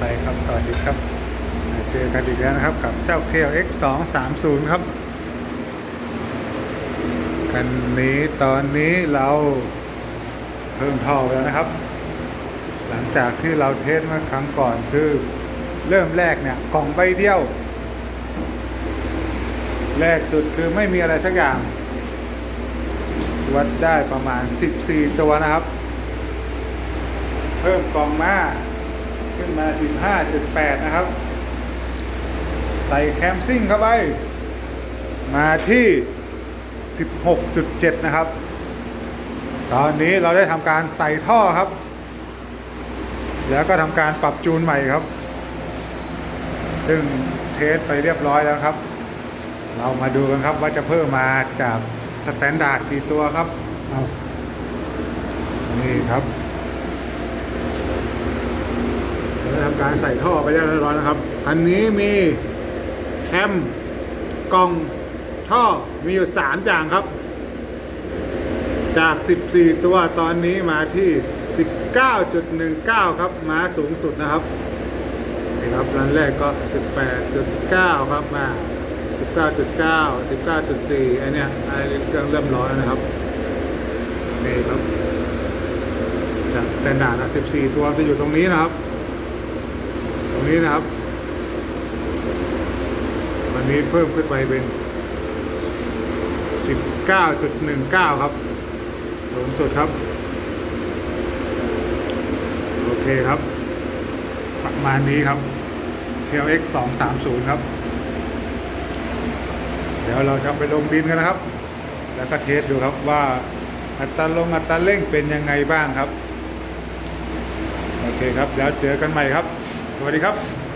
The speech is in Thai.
ไปครับ สวัสดีครับ เจอกันอีกแล้วนะครับ กับเจ้า KLX 230ครับคันนี้ตอนนี้เราเพิ่มท่อไปแล้วนะครับ หลังจากที่เราเทสเมื่อครั้งก่อนคือ เริ่มแรกเนี่ยกล่องใบเดียว แรกสุดคือไม่มีอะไรสักอย่าง วัดได้ประมาณ 14 ตัวนะครับ เพิ่มกล่องมา ขึ้นมา 15.8 นะครับ ใส่แคมซิ่งเข้าไป มาที่ 16.7 นะครับ ตอนนี้เราได้ทำการใส่ท่อครับ แล้วก็ทำการปรับจูนใหม่ครับ ซึ่งเทสไปเรียบร้อยแล้วครับ เรามาดูกันครับว่าจะเพิ่มมาจากสแตนดาร์ดกี่ตัวครับเอานี่ครับเราได้ทำ การใส่ท่อไปเรียบร้อยแล้วครับ อันนี้มีแคมกล่องท่อมีอยู่ 3 อย่างครับ จาก 14 ตัวตอนนี้มาที่ 19.19 ครับ มาสูงสุดนะครับนี่ครับรันแรกก็ 18.9 ครับมา19.9 19.4ไอเนี้ยไอเครื่องเริ่มร้อนนะครับนี่ครับจากแตนาร์ด14 ตัวจะอยู่ตรงนี้นะครับ ตรงนี้นะครับ วันนี้เพิ่มขึ้นไปเป็น 19.19 ครับ สูงสุดครับ โอเคครับ ประมาณนี้ครับ TLX 230 ครับ เดี๋ยวเราจะไปลงดินกันนะครับ แล้วก็เทสดูครับว่าอัตราลงอัตราเร่งเป็นยังไงบ้างครับ โอเคครับ แล้วเจอกันใหม่ครับ สวัสดีครับ